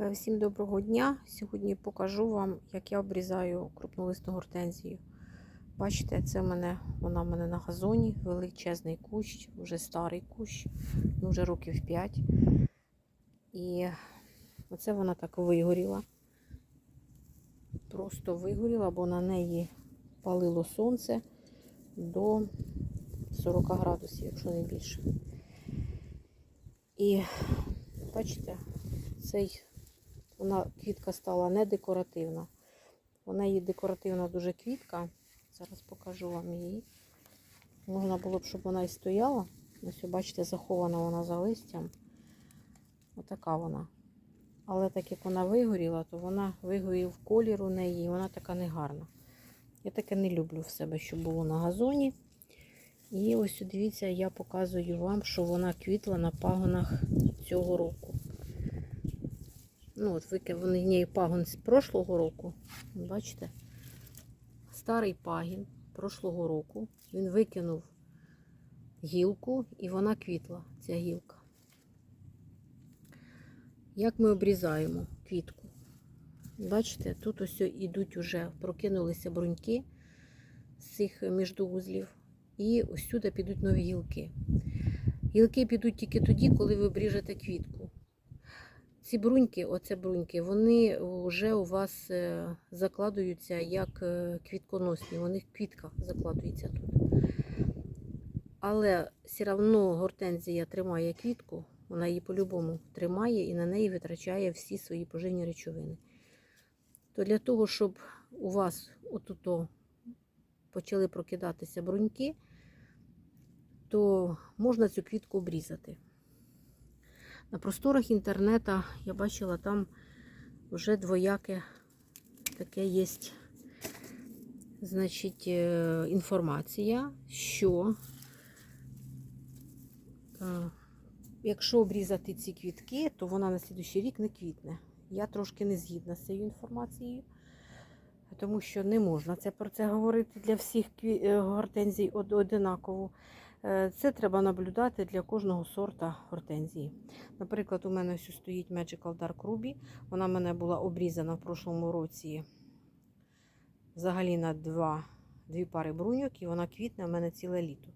Е, Всім доброго дня! Сьогодні покажу вам, як я обрізаю крупнолистну гортензію. Бачите, це в мене, вона в мене на газоні, величезний кущ, вже старий кущ, ну вже років 5. І оце вона так вигоріла. Просто вигоріла, бо на неї палило сонце до 40 градусів, якщо не більше. І бачите, цей вона квітка стала не декоративна. Вона є декоративна дуже квітка. Зараз покажу вам її. Можна було б, щоб вона і стояла. Ось, бачите, захована вона за листям. Отака вона. Але так як вона вигоріла, то вона вигорів колір у неї, і вона така негарна. Я таке не люблю в себе, щоб було на газоні. І ось дивіться, я показую вам, що вона квітла на пагонах цього року. Ну, от вики- вони в неї пагон з прошлого року. Бачите? Старий пагін прошлого року. Він викинув гілку і вона квітла, ця гілка. Як ми обрізаємо квітку? Бачите, тут ось ідуть уже, прокинулися бруньки з цих міждоузлів. І ось сюди підуть нові гілки. Гілки підуть тільки тоді, коли ви обріжете квітку. Ці бруньки, оце бруньки, вони вже у вас е, закладуються як е, квітконосні, у них квітка закладується тут. Але все одно гортензія тримає квітку, вона її по-любому тримає і на неї витрачає всі свої поживні речовини. То для того, щоб у вас отуто почали прокидатися бруньки, то можна цю квітку обрізати. На просторах інтернету я бачила там вже двояке таке є значить, е, інформація, що е, якщо обрізати ці квітки, то вона на слідущий рік не квітне. Я трошки не згідна з цією інформацією, тому що не можна це про це говорити для всіх е, гортензій од- одинаково. Е, Це треба наблюдати для кожного сорта гортензії. Наприклад, у мене ось стоїть Magical Dark Ruby. Вона в мене була обрізана в прошлому році взагалі на два, дві пари бруньок, і вона квітне у мене ціле літо.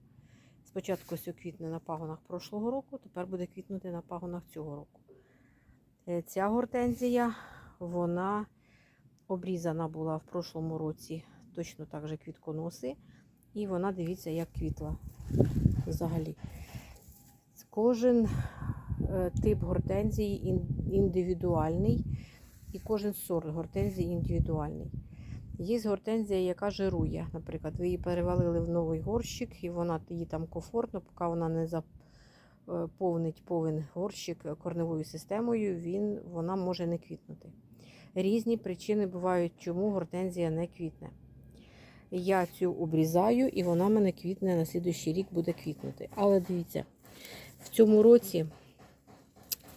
Спочатку ось квітне на пагонах прошлого року, тепер буде квітнути на пагонах цього року. Е, Ця гортензія, вона обрізана була в прошлому році точно так же квітконоси. І вона, дивіться, як квітла взагалі. Кожен е, тип гортензії індивідуальний, і кожен сорт гортензії індивідуальний. Є гортензія, яка жирує. Наприклад, ви її перевалили в новий горщик, і вона їй там комфортно, поки вона не заповнить повен горщик корневою системою, він, вона може не квітнути. Різні причини бувають, чому гортензія не квітне. Я цю обрізаю, і вона в мене квітне на слідуючий рік буде квітнути. Але дивіться, в цьому році,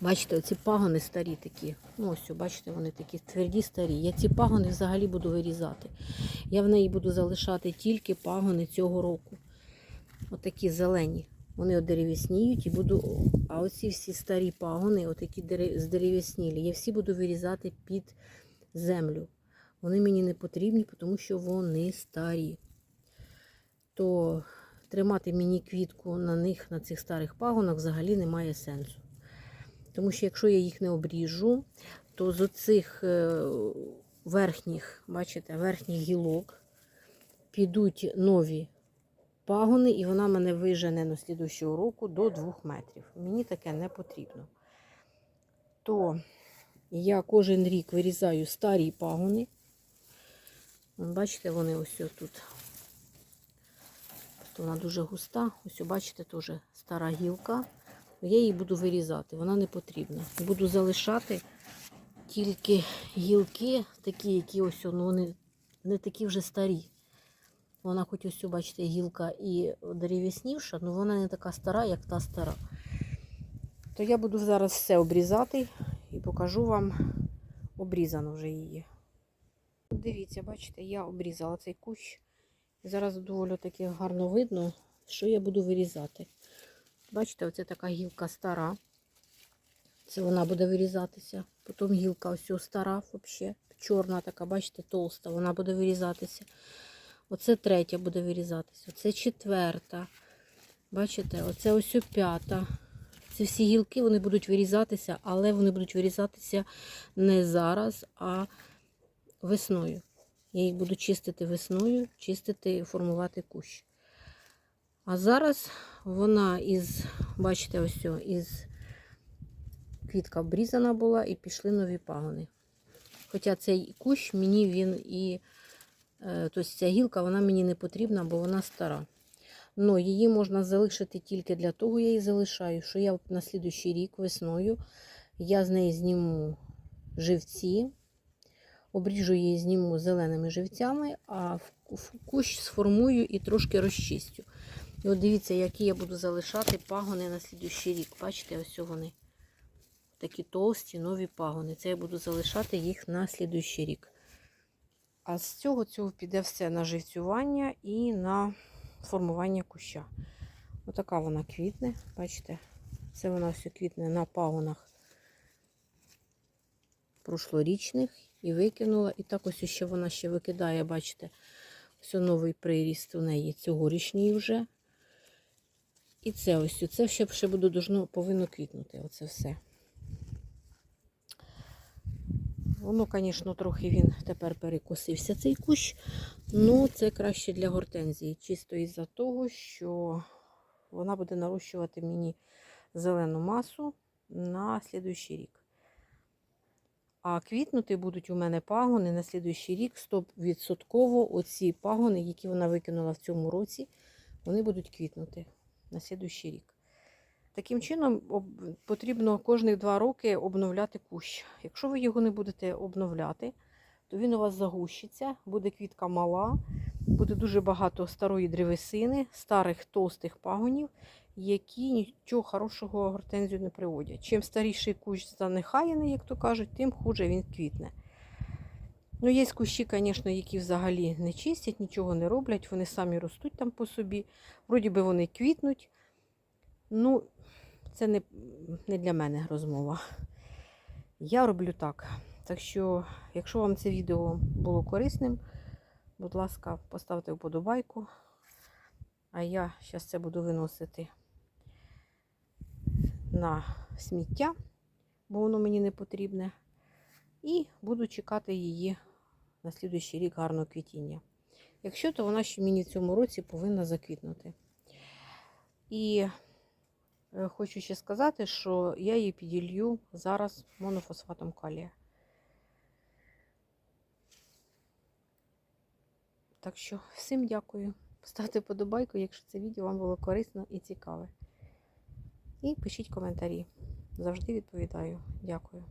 бачите, оці пагони старі такі. Ну, ось, бачите, вони такі тверді старі. Я ці пагони взагалі буду вирізати. Я в неї буду залишати тільки пагони цього року. Отакі зелені. Вони одеревісніють і буду. А оці всі старі пагони, отакі дере- здерев'яснілі, я всі буду вирізати під землю. Вони мені не потрібні, тому що вони старі. То тримати мені квітку на них, на цих старих пагонах, взагалі немає сенсу. Тому що якщо я їх не обріжу, то з оцих е, верхніх, бачите, верхніх гілок підуть нові пагони, і вона мене вижене на слідущого року до 2 метрів. Мені таке не потрібно. То я кожен рік вирізаю старі пагони. Бачите, вони ось тут. Вона дуже густа. Ось, бачите, теж стара гілка. Я її буду вирізати, вона не потрібна. Буду залишати тільки гілки, такі, які ось ну, вони не такі вже старі. Вона хоч ось, бачите, гілка і дерев'яснівша, але вона не така стара, як та стара. То я буду зараз все обрізати і покажу вам обрізану вже її. Дивіться, бачите, я обрізала цей кущ. Зараз доволі таки гарно видно, що я буду вирізати. Бачите, оце така гілка стара. Це вона буде вирізатися. Потім гілка ось стара, взагалі, чорна така, бачите, толста, вона буде вирізатися. Оце третя буде вирізатися. Оце четверта. Бачите, оце ось п'ята. Ці всі гілки вони будуть вирізатися, але вони будуть вирізатися не зараз, а весною. Я їх буду чистити весною, чистити, формувати кущ. А зараз вона із, бачите, ось цього, із квітка обрізана була і пішли нові пагони. Хоча цей кущ мені він і, е, тобто ця гілка вона мені не потрібна, бо вона стара. Но її можна залишити тільки для того, я її залишаю, що я на слідуючий рік весною я з неї зніму живці, обріжу її, зніму зеленими живцями, а в кущ сформую і трошки розчистю. І от дивіться, які я буду залишати пагони на слідуючий рік. Бачите, ось вони. Такі толсті нові пагони. Це я буду залишати їх на слідуючий рік. А з цього цього піде все на живцювання і на формування куща. Отака вона квітне, бачите? Це вона все квітне на пагонах прошлорічних і викинула. І так ось ще вона ще викидає, бачите, ось новий приріст у неї цьогорічній вже. І це ось, це ще, ще буде должно, повинно квітнути. Оце все. Воно, звісно, трохи він тепер перекосився цей кущ. Ну, це краще для гортензії. Чисто із-за того, що вона буде нарощувати мені зелену масу на слідуючий рік. А квітнути будуть у мене пагони на слідуючий рік 100% оці пагони, які вона викинула в цьому році, вони будуть квітнути на слідуючий рік. Таким чином, потрібно кожні два роки обновляти кущ. Якщо ви його не будете обновляти, то він у вас загущиться, буде квітка мала, буде дуже багато старої древесини, старих толстих пагонів, які нічого хорошого гортензію не приводять. Чим старіший кущ занехаяний, як то кажуть, тим хуже він квітне. Ну, є кущі, звісно, які взагалі не чистять, нічого не роблять, вони самі ростуть там по собі. Вроді би вони квітнуть. Ну, це не, не для мене розмова. Я роблю так. Так що, якщо вам це відео було корисним, будь ласка, поставте вподобайку. А я зараз це буду виносити на сміття, бо воно мені не потрібне. І буду чекати її на слідуючий рік гарного квітіння. Якщо, то вона ще мені в цьому році повинна заквітнути. І е, хочу ще сказати, що я її піділью зараз монофосфатом калія. Так що всім дякую. Ставте подобайку, якщо це відео вам було корисно і цікаве. І пишіть коментарі. Завжди відповідаю. Дякую.